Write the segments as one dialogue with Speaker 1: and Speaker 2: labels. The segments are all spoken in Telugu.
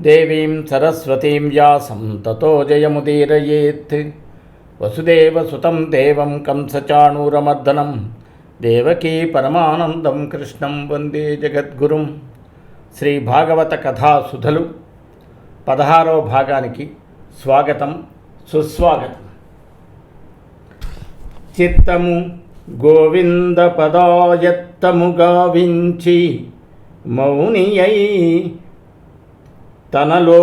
Speaker 1: దేవీం సరస్వతీం వ్యాసం తతో జయముదీరయేత్. వసుదేవసుతం దేవం కంసచాణూరమర్దనం దేవకీ పరమానందం కృష్ణం వందే జగద్గురుం. శ్రీ భాగవత కథా సుధలు పదహారవ భాగానికి స్వాగతం సుస్వాగతం. చిత్తము గోవింద పదాయత్తము గావించి తనలో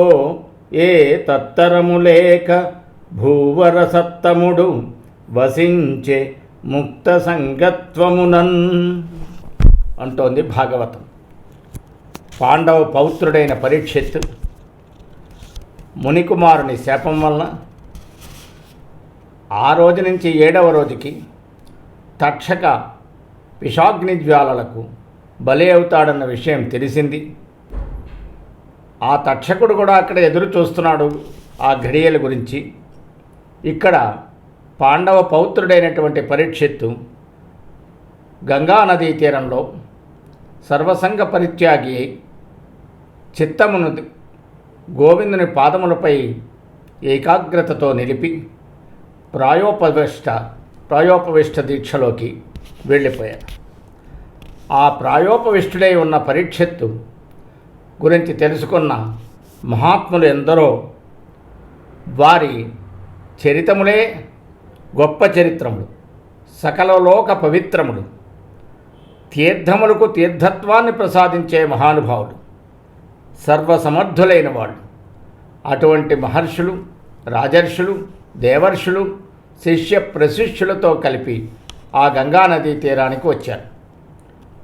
Speaker 1: ఏ తత్తరము లేక భూవర వసించే ముక్త సంగత్వమునన్ అంటోంది భాగవతం. పాండవ పౌత్రుడైన పరీక్షిత్ మునికుమారుని శాపం వలన ఆ రోజు నుంచి ఏడవ రోజుకి తక్షక పిశాగ్ని జ్వాలలకు బలి అవుతాడన్న విషయం తెలిసింది. ఆ తక్షకుడు కూడా అక్కడ ఎదురు చూస్తున్నాడు ఆ ఘడియల గురించి. ఇక్కడ పాండవ పౌత్రుడైనటువంటి పరీక్షిత్తు గంగా నదీ తీరంలో సర్వసంగ పరిత్యాగి చిత్తమును గోవిందుని పాదములపై ఏకాగ్రతతో నిలిపి ప్రాయోపవిష్ట ప్రాయోపవిష్ట దీక్షలోకి వెళ్ళిపోయారు ఆ ప్రాయోపవిష్టుడై ఉన్న పరీక్షత్తు గురించి తెలుసుకున్న మహాత్ములు ఎందరో వారి చరితములే గొప్ప చరిత్రములు సకలలోక పవిత్రములు తీర్థములకు తీర్థత్వాన్ని ప్రసాదించే మహానుభావులు సర్వసమర్థులైన వాళ్ళు. అటువంటి మహర్షులు రాజర్షులు దేవర్షులు శిష్య ప్రశిష్యులతో కలిపి ఆ గంగానదీ తీరానికి వచ్చారు.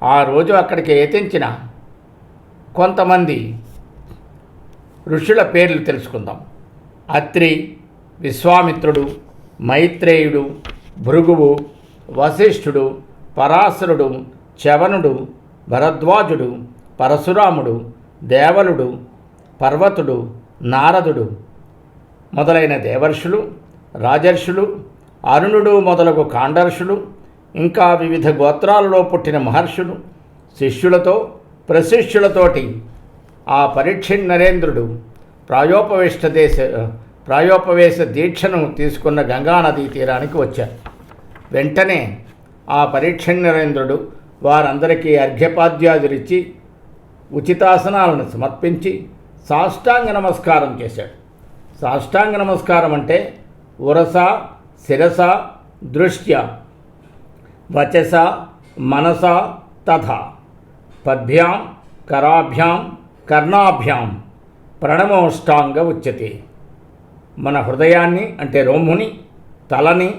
Speaker 1: ఆ రోజు అక్కడికి ఏతించిన కొంతమంది ఋషుల పేర్లు తెలుసుకుందాం. అత్రి విశ్వామిత్రుడు మైత్రేయుడు భృగువు వశిష్ఠుడు పరాశరుడు చవనుడు భరద్వాజుడు పరశురాముడు దేవలుడు పర్వతుడు నారదుడు మొదలైన దేవర్షులు రాజర్షులు అరుణుడు మొదలగు కాండర్షులు ఇంకా వివిధ గోత్రాలలో పుట్టిన మహర్షులు శిష్యులతో ప్రశిష్యులతోటి ఆ పరీక్షిణ్ నరేంద్రుడు ప్రాయోపవేష్ట దేశ ప్రాయోపవేశ దీక్షను తీసుకున్న గంగానదీ తీరానికి వచ్చారు. వెంటనే ఆ పరీక్షణ్ నరేంద్రుడు వారందరికీ అర్ఘ్యపాద్యాదులిచ్చి ఉచితాసనాలను సమర్పించి సాష్టాంగ నమస్కారం చేశాడు. సాష్టాంగ నమస్కారం అంటే ఉరస శిరస దృష్ట్య వచస మనస తథా. పద్భ్యాం కరాభ్యాం కర్ణాభ్యాం ప్రణమోష్టాంగ ఉచ్యతే. మన హృదయాన్ని అంటే రొమ్ముని తలని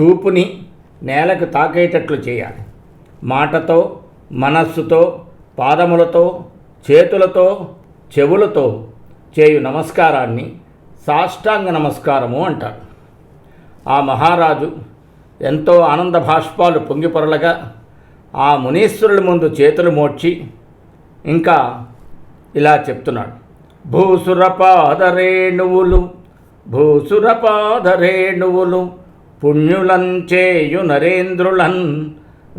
Speaker 1: చూపుని నేలకు తాకేటట్లు చేయాలి. మాటతో మనస్సుతో పాదములతో చేతులతో చెవులతో చేయు నమస్కారాన్ని సాష్టాంగ నమస్కారము అంటారు. ఆ మహారాజు ఎంతో ఆనంద భాష్పాలు పొంగిపొరలగా ఆ మునీశ్వరుల ముందు చేతులు మోడ్చి ఇంకా ఇలా చెప్తున్నాడు. భూసురపాదరేణువులు భూసురపాదరేణువులు పుణ్యులంచేయు నరేంద్రులన్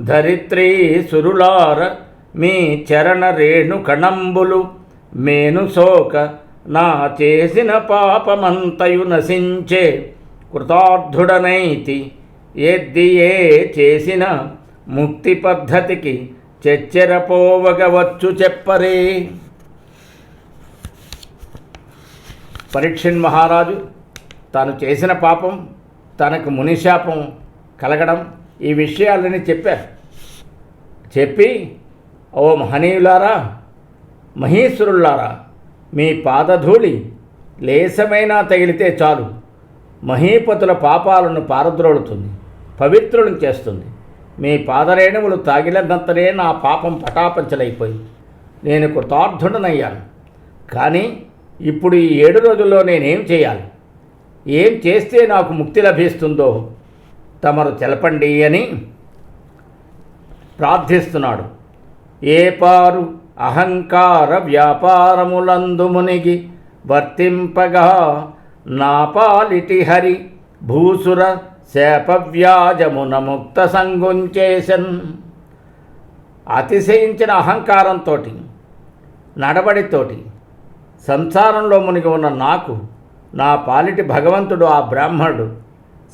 Speaker 1: ధరిత్రీ సురులార మీ చరణ రేణు కణంబులు మేను శోక నా చేసిన పాపమంతయు నశించే కృతార్థుడనైతి ఏ చేసిన ముక్తి పద్ధతికి చెచ్చెరపోవగవచ్చు చెప్పరే. పరీక్షన్ మహారాజు తాను చేసిన పాపం తనకు మునిశాపం కలగడం ఈ విషయాలని చెప్పారు. చెప్పి ఓ మహనీయులారా మహీశ్వరులారా మీ పాదధూళి లేసమైనా తగిలితే చాలు. మహీపతుల పాపాలను పారద్రోలుతుంది పవిత్రులను చేస్తుంది. మీ పాదరేణువులు తాగిలన్నంతనే నా పాపం పటాపంచలైపోయింది నేను కృతార్థుడనయ్యాను కానీ ఇప్పుడు ఈ ఏడు రోజుల్లో నేనేం చేయాలి? ఏం చేస్తే నాకు ముక్తి లభిస్తుందో తమరు తెలపండి అని ప్రార్థిస్తున్నాడు. ఏ పారు అహంకార వ్యాపారములందు మునిగి వర్తింపగా నాపాలిటి హరి భూసుర శాపవ్యాజమున ముక్త సంగుంచేసన్ అతిశయించిన అహంకారంతో నడబడితోటి సంసారంలో మునిగి ఉన్న నాకు నా పాలిటి భగవంతుడు ఆ బ్రాహ్మణుడు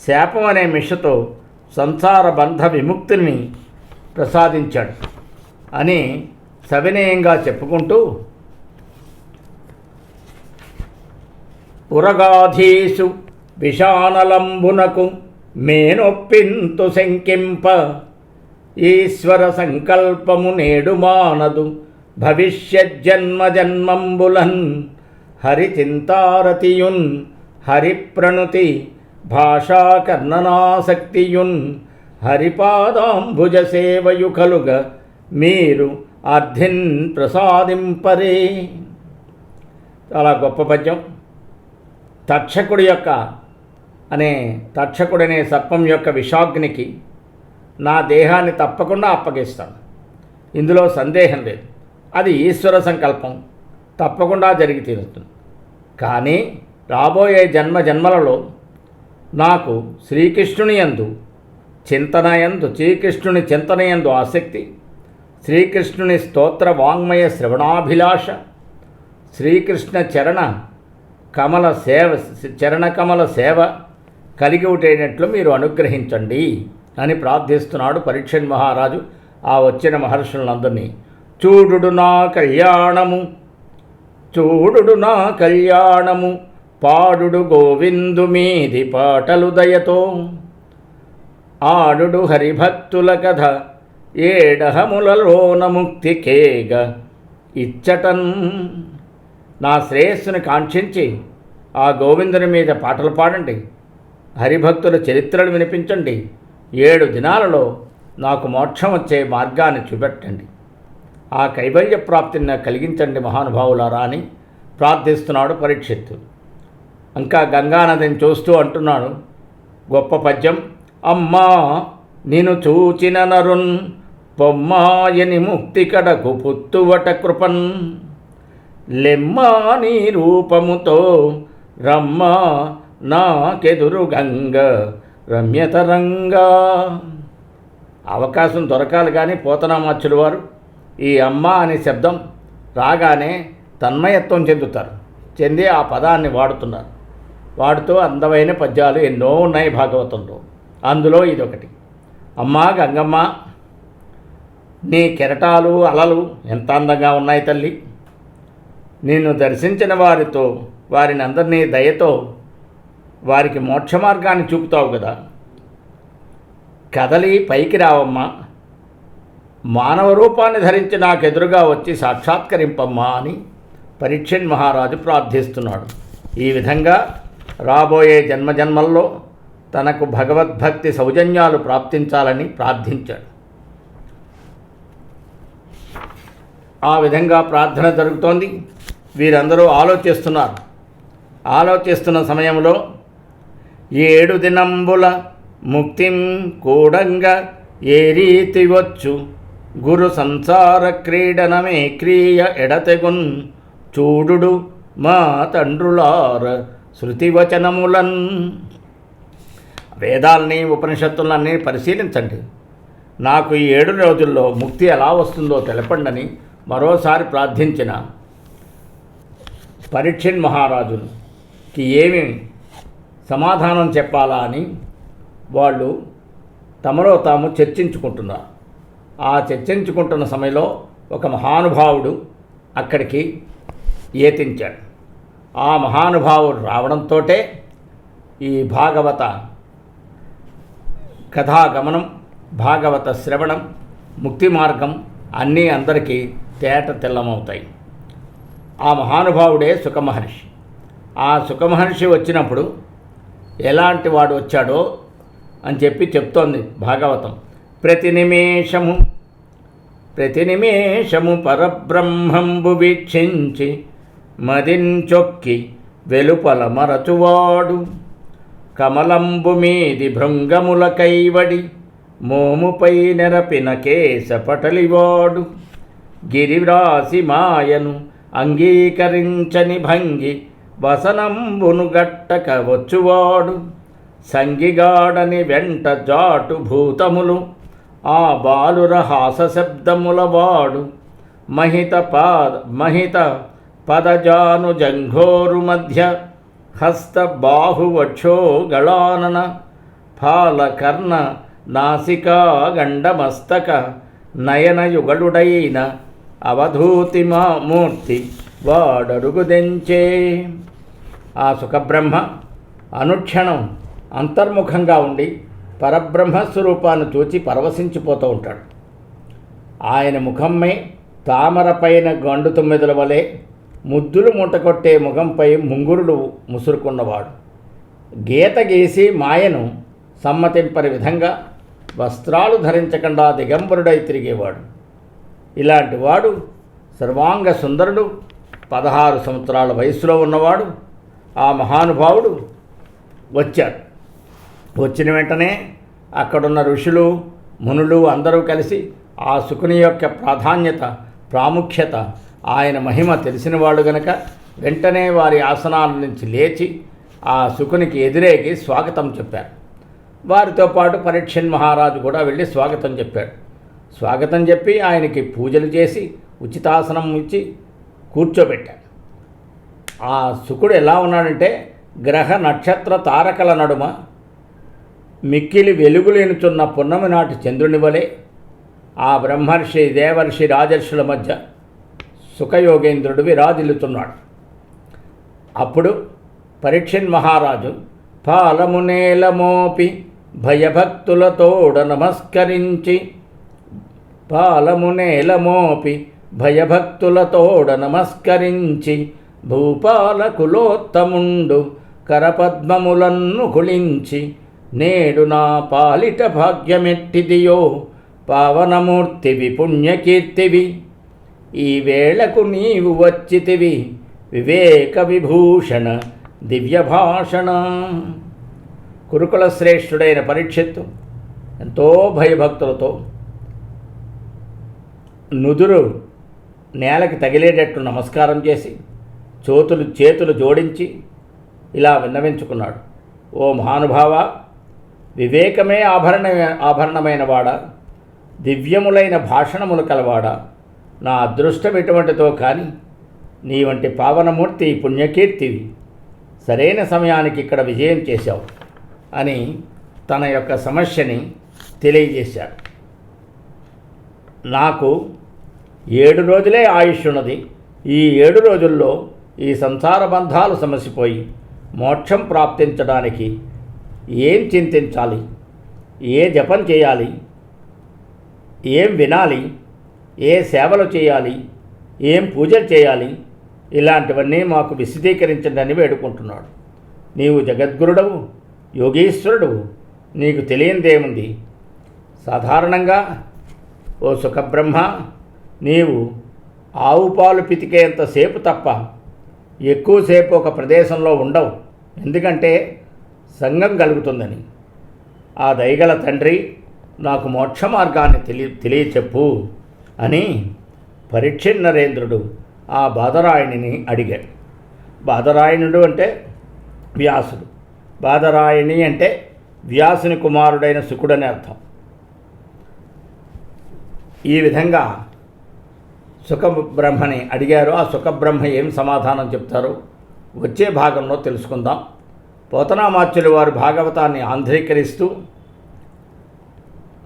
Speaker 1: శాపం అనే మిషతో సంసార బంధ విముక్తిని ప్రసాదించాడు అని సవినయంగా చెప్పుకుంటూ పురగాధీసు విషానలంబునకు మేనొప్పింతు శంకింప ఈశ్వర సంకల్పము నేడు మానదు భవిష్యజ్జన్మ జన్మంబులన్ హరి చింతారతియున్ భాషాకర్ణనాసక్తియున్ హరిపాదాంభుజ సేవయు కలుగ మీరు అర్థిన్ ప్రసాదింపరే చాలా గొప్ప పద్యం తక్షకుడి యొక్క అనే తక్షకుడనే సర్పం యొక్క విషాగ్నికి నా దేహాన్ని తప్పకుండా అప్పగిస్తాను. ఇందులో సందేహం లేదు. అది ఈశ్వర సంకల్పం. తప్పకుండా జరిగి తీరుతుంది. కానీ రాబోయే జన్మ జన్మలలో నాకు శ్రీకృష్ణుని యందు చింతనయందు శ్రీకృష్ణుని చింతనయందు ఆసక్తి శ్రీకృష్ణుని స్తోత్ర వాంగ్మయ శ్రవణాభిలాష శ్రీకృష్ణ చరణ కమల సేవ చరణకమల సేవ కలిగి ఉండేటట్లు మీరు అనుగ్రహించండి అని ప్రార్థిస్తున్నాడు పరీక్షన్ మహారాజు ఆ వచ్చిన మహర్షులందరినీ. చూడుడు నా కళ్యాణము చూడుడు నా కళ్యాణము పాడుడు గోవిందు మీది పాటలు దయతో. ఆడుడు హరిభక్తుల కథ ఏడహములలోన ముక్తి కేగ ఇచ్చటన్. నా శ్రేయస్సును కాంక్షించి ఆ గోవిందుని మీద పాటలు పాడండి. హరిభక్తుల చరిత్రలు వినిపించండి. ఏడు దినాలలో నాకు మోక్షం వచ్చే మార్గాన్ని చూపెట్టండి. ఆ కైవల్య ప్రాప్తిని నాకు కలిగించండి మహానుభావులారా అని ప్రార్థిస్తున్నాడు పరీక్షిత్తు. ఇంకా గంగానదిని చూస్తూ అంటున్నాడు. గొప్ప పద్యం. అమ్మా నేను చూచిన నరున్ పొమ్మాయని ముక్తి కడకు పుత్తువట కృపన్. లెమ్మా నీ రూపముతో రమ్మా నాకెదురు గంగ రమ్యతరంగా. అవకాశం దొరకాలి కానీ పోతనామాచులు వారు ఈ అమ్మ అనే శబ్దం రాగానే తన్మయత్వం చెందుతారు. చెంది ఆ పదాన్ని వాడుతున్నారు. వాడుతూ అందమైన పద్యాలు ఎన్నో ఉన్నాయి భాగవతంలో. అందులో ఇదొకటి. అమ్మ గంగమ్మ నీ కెరటాలు అలలు ఎంత అందంగా ఉన్నాయి తల్లి. నిన్ను దర్శించిన వారితో వారిని అందరినీ దయతో వారికి మోక్ష మార్గాన్ని చూపుతావు కదా. కదలి పైకి రావమ్మా. మానవ రూపాన్ని ధరించి నాకెదురుగా వచ్చి సాక్షాత్కరింపమ్మా అని పరీక్షన్ మహారాజు ప్రార్థిస్తున్నాడు. ఈ విధంగా రాబోయే జన్మజన్మల్లో తనకు భగవద్భక్తి సౌజన్యాలు ప్రాప్తించాలని ప్రార్థించాడు. ఆ విధంగా ప్రార్థన జరుగుతోంది. వీరందరూ ఆలోచిస్తున్నారు. ఆలోచిస్తున్న సమయంలో ఏడు దినంబుల ముక్తిం కూడంగా ఏ రీతి వచ్చు. గురు సంసార క్రీడనమే క్రియ ఎడతెగున్. చూడుడు మా తండ్రులార శృతివచనములన్. వేదాల్ని ఉపనిషత్తులన్నీ పరిశీలించండి. నాకు ఈ ఏడు రోజుల్లో ముక్తి ఎలా వస్తుందో తెలపండని మరోసారి ప్రార్థించిన పరీక్షన్ మహారాజుకి ఏమి సమాధానం చెప్పాలా అని వాళ్ళు తమలో తాము చర్చించుకుంటున్నారు. ఆ చర్చించుకుంటున్న సమయంలో ఒక మహానుభావుడు అక్కడికి ఏతించాడు ఆ మహానుభావుడు రావడంతో ఈ భాగవత కథాగమనం భాగవత శ్రవణం ముక్తి మార్గం అన్నీ అందరికీ తేట తెల్లమవుతాయి. ఆ మహానుభావుడే సుఖమహర్షి. ఆ సుఖమహర్షి వచ్చినప్పుడు ఎలాంటి వాడు వచ్చాడో అని చెప్పి చెప్తోంది భాగవతం. ప్రతి నిమేషము ప్రతి నిమేషము పరబ్రహ్మంబు వీక్షించి మదించొక్కి వెలుపల మరచువాడు. కమలంబు మీది భృంగముల కైవడి మోముపై నెరపిన కేశపటలివాడు గిరిరాసి మాయను అంగీకరించని భంగి వసనంబును గట్టక వచ్చువాడు. సంగిగాడని వెంట జాటు భూతములు. ఆ బాలుర హాసశబ్దములవాడు వాడు మహిత పాద మహిత పదజాను జంఘోరు మధ్య హస్త బాహువక్షో గళానన. ఫాలకర్ణ నాసికా గండమస్తక నయనయుగలుడైన అవధూతి మా మూర్తి వాడరుగుదెంచే ఆ సుఖబ్రహ్మ అనుక్షణం అంతర్ముఖంగా ఉండి పరబ్రహ్మ స్వరూపాన్ని చూచి పరవశించిపోతూ ఉంటాడు. ఆయన ముఖమ్మై తామరపైన గండు తొమ్మిదుల వలె ముద్దులు మూటకొట్టే ముఖంపై ముంగురులు ముసురుకున్నవాడు. గీత గీసి మాయను సమ్మతింపని విధంగా వస్త్రాలు ధరించకుండా దిగంబరుడై తిరిగేవాడు. ఇలాంటి వాడు సర్వాంగ సుందరుడు పదహారు సంవత్సరాల వయసులో ఉన్నవాడు ఆ మహానుభావుడు వచ్చారు వచ్చిన వెంటనే అక్కడున్న ఋషులు మునులు అందరూ కలిసి ఆ శుకుని యొక్క ప్రాధాన్యత ప్రాముఖ్యత ఆయన మహిమ తెలిసినవాడు గనక వెంటనే వారి ఆసనాల నుంచి లేచి ఆ శుకునికి ఎదురేగి స్వాగతం చెప్పారు. వారితో పాటు పరీక్షన్ మహారాజు కూడా వెళ్ళి స్వాగతం చెప్పాడు. స్వాగతం చెప్పి ఆయనకి పూజలు చేసి ఉచితాసనం ఇచ్చి కూర్చోబెట్టారు. ఆ శుకుడు ఎలా ఉన్నాడంటే గ్రహ నక్షత్ర తారకల నడుమ మిక్కిలి వెలుగులేనుచున్న పున్నమి నాటి చంద్రుని వలె ఆ బ్రహ్మర్షి దేవర్షి రాజర్షుల మధ్య సుఖయోగేంద్రుడు విరాజిల్లుతున్నాడు. అప్పుడు పరీక్షన్ మహారాజు పాలమునేలమోపి భయభక్తులతోడ నమస్కరించి పాలమునేలమోపి భయభక్తులతోడ నమస్కరించి భూపాలకులోత్తముండు కరపద్మములన్ను కుళించి నేడు నా పాలిట భాగ్యమెట్టిదియో పావనమూర్తివి పుణ్యకీర్తివి ఈ వేళకు నీవు వచ్చితివి వివేక విభూషణ దివ్యభాషణ. కురుకుల శ్రేష్ఠుడైన పరీక్షిత్తు ఎంతో భయభక్తులతో నుదురు నేలకి తగిలేటట్టు నమస్కారం చేసి చోతులు చేతులు జోడించి ఇలా విన్నవించుకున్నాడు. ఓ మహానుభావ వివేకమే ఆభరణ ఆభరణమైన వాడ దివ్యములైన భాషణములు కలవాడా. నా అదృష్టం ఎటువంటితో కానీ నీ వంటి పావనమూర్తి పుణ్యకీర్తివి. సరైన సమయానికి ఇక్కడ విజయం చేశావు అని తన యొక్క సమస్యని తెలియజేశాడు. నాకు ఏడు రోజులే ఆయుష్ ఉన్నది ఈ ఏడు రోజుల్లో ఈ సంసార బంధాలు సమసిపోయి మోక్షం ప్రాప్తించడానికి ఏం చింతించాలి? ఏ జపం చేయాలి? ఏం వినాలి? ఏ సేవలు చేయాలి? ఏం పూజలు చేయాలి? ఇలాంటివన్నీ మాకు విశదీకరించండి వేడుకుంటున్నాడు. నీవు జగద్గురుడవు యోగీశ్వరుడు నీకు తెలియందేముంది? సాధారణంగా ఓ సుఖబ్రహ్మ నీవు ఆవు పాలు పితికేంతసేపు తప్ప ఎక్కువసేపు ఒక ప్రదేశంలో ఉండవు. ఎందుకంటే సంఘం కలుగుతుందని. ఆ దయగల తండ్రి నాకు మోక్ష మార్గాన్ని తెలియ తెలియచెప్పు అని పరీక్ష నరేంద్రుడు ఆ బాధరాయణిని అడిగాడు బాదరాయణుడు అంటే వ్యాసుడు. బాధరాయణి అంటే వ్యాసుని కుమారుడైన శుకుడని అర్థం. ఈ విధంగా సుఖబ్రహ్మని అడిగారు ఆ సుఖబ్రహ్మ ఏం సమాధానం చెప్తారో వచ్చే భాగంలో తెలుసుకుందాం. పోతనామాచ్యులు వారు భాగవతాన్ని ఆంధ్రీకరిస్తూ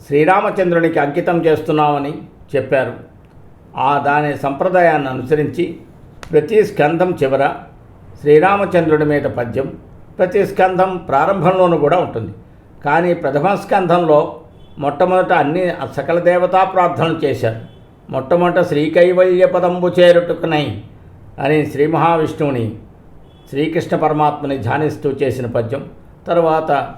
Speaker 1: శ్రీరామచంద్రునికి అంకితం చేస్తున్నామని చెప్పారు. ఆ దాని సంప్రదాయాన్ని అనుసరించి ప్రతి స్కంధం చివర శ్రీరామచంద్రుడి మీద పద్యం ప్రతి స్కంధం ప్రారంభంలోనూ కూడా ఉంటుంది. కానీ ప్రథమ స్కంధంలో మొట్టమొదట అన్ని సకల దేవతా ప్రార్థనలు చేశారు. మొట్టమొదట శ్రీకైవల్య పదంబు చేరుటకునై అని శ్రీ మహావిష్ణువుని శ్రీకృష్ణ పరమాత్మని ధ్యానిస్తూ చేసిన పద్యం. తర్వాత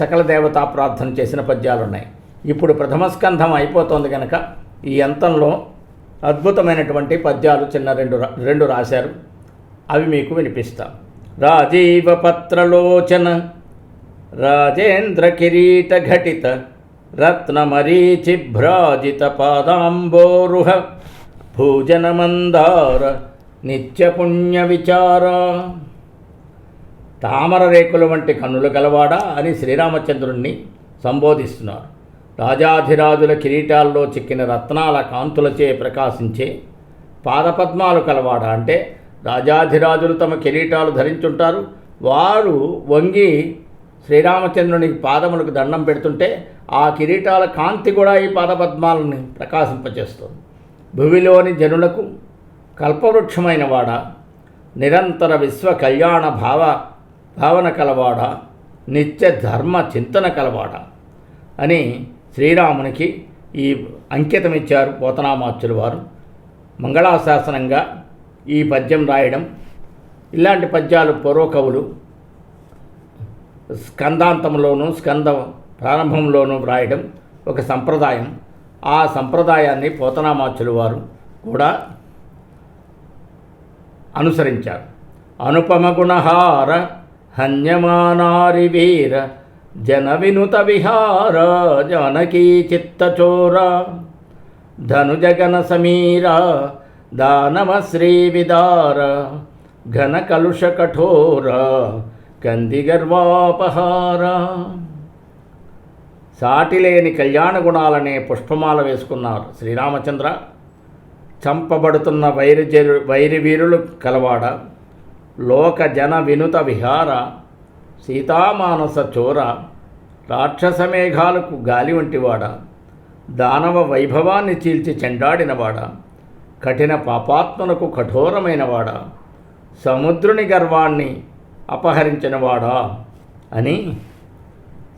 Speaker 1: సకల దేవతా ప్రార్థన చేసిన పద్యాలున్నాయి. ఇప్పుడు ప్రథమ స్కంధం అయిపోతుంది కనుక ఈ అంతంలో అద్భుతమైనటువంటి పద్యాలు చిన్న రెండు రెండు రాశారు. అవి మీకు వినిపిస్తా. రాజీవ పత్రలోచన రాజేంద్ర కిరీట ఘటిత రత్నమరీచిభ్రాజిత పాదాంబోరుహ భూజన మందార విచార తామర రేకుల వంటి కన్నులు గలవాడా అని శ్రీరామచంద్రుణ్ణి సంబోధిస్తున్నారు. రాజాధిరాజుల కిరీటాల్లో చిక్కిన రత్నాల కాంతులచే ప్రకాశించే పాదపద్మాలు కలవాడా అంటే రాజాధిరాజులు తమ కిరీటాలు ధరించుంటారు. వారు వంగి శ్రీరామచంద్రునికి పాదములకు దండం పెడుతుంటే ఆ కిరీటాల కాంతి కూడా ఈ పాదపద్మాలని ప్రకాశింపచేస్తుంది. భువిలోని జనులకు కల్పవృక్షమైన వాడ నిరంతర విశ్వ కళ్యాణ భావ భావన కలవాడ నిత్య ధర్మ చింతన కలవాడ అని శ్రీరామునికి ఈ అంకితం ఇచ్చారు పోతనామాచులు వారు. మంగళాశాసనంగా ఈ పద్యం రాయడం ఇలాంటి పద్యాలు పూర్వకవులు స్కందాంతంలోనూ స్కంద ప్రారంభంలోనూ వ్రాయడం ఒక సంప్రదాయం. ఆ సంప్రదాయాన్ని పోతనామాచుల వారు కూడా అనుసరించారు. అనుపమ గుణహార హన్యమానారి వీర జన వినుత విహార జానకీ చిత్తచోర ధనుజగన సమీర దానవ శ్రీ విదార ఘన కలుష కఠోర కందిగర్వాపహార సాటిలేని కళ్యాణ గుణాలనే పుష్పమాల వేసుకున్నారు శ్రీరామచంద్ర. చంపబడుతున్న వైరి జరు వైరి వీరులు కలవాడ. లోక జన వినుత విహార. సీతామానస చోర. రాక్షస మేఘాలకు గాలి వంటివాడ. దానవ వైభవాన్ని చీల్చి చెండాడినవాడ. కఠిన పాపాత్మలకు కఠోరమైనవాడ. సముద్రుని గర్వాన్ని అపహరించినవాడా అని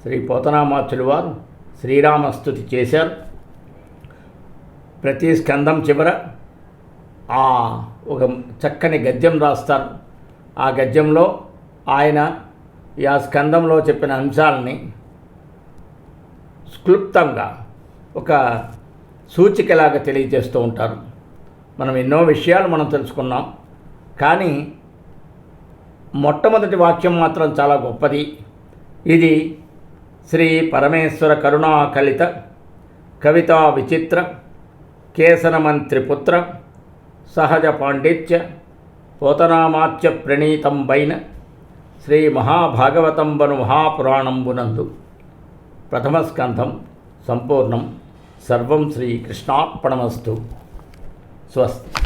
Speaker 1: శ్రీ పోతనామాచులు వారు శ్రీరామస్తుతి చేశారు. ప్రతి స్కందం చివర ఆ ఒక చక్కని గద్యం రాస్తారు. ఆ గద్యంలో ఆయన ఈ ఆ స్కందంలో చెప్పిన అంశాలని క్లుప్తంగా ఒక సూచికలాగా తెలియజేస్తూ ఉంటారు. మనం ఎన్నో విషయాలు మనం తెలుసుకున్నాం. కానీ మొట్టమొదటి వాక్యం మాత్రం చాలా గొప్పది. ఇది శ్రీ పరమేశ్వర కరుణాకలిత కవితా విచిత్ర కేసరమంత్రిపుత్ర సహజ పాండిత్య పోతనామాత్య ప్రణీతంబైన శ్రీ మహాభాగవతంబను మహాపురాణంబునందు. ప్రథమ స్కంధం సంపూర్ణం. సర్వం శ్రీకృష్ణార్పణమస్తు స్వస్తి.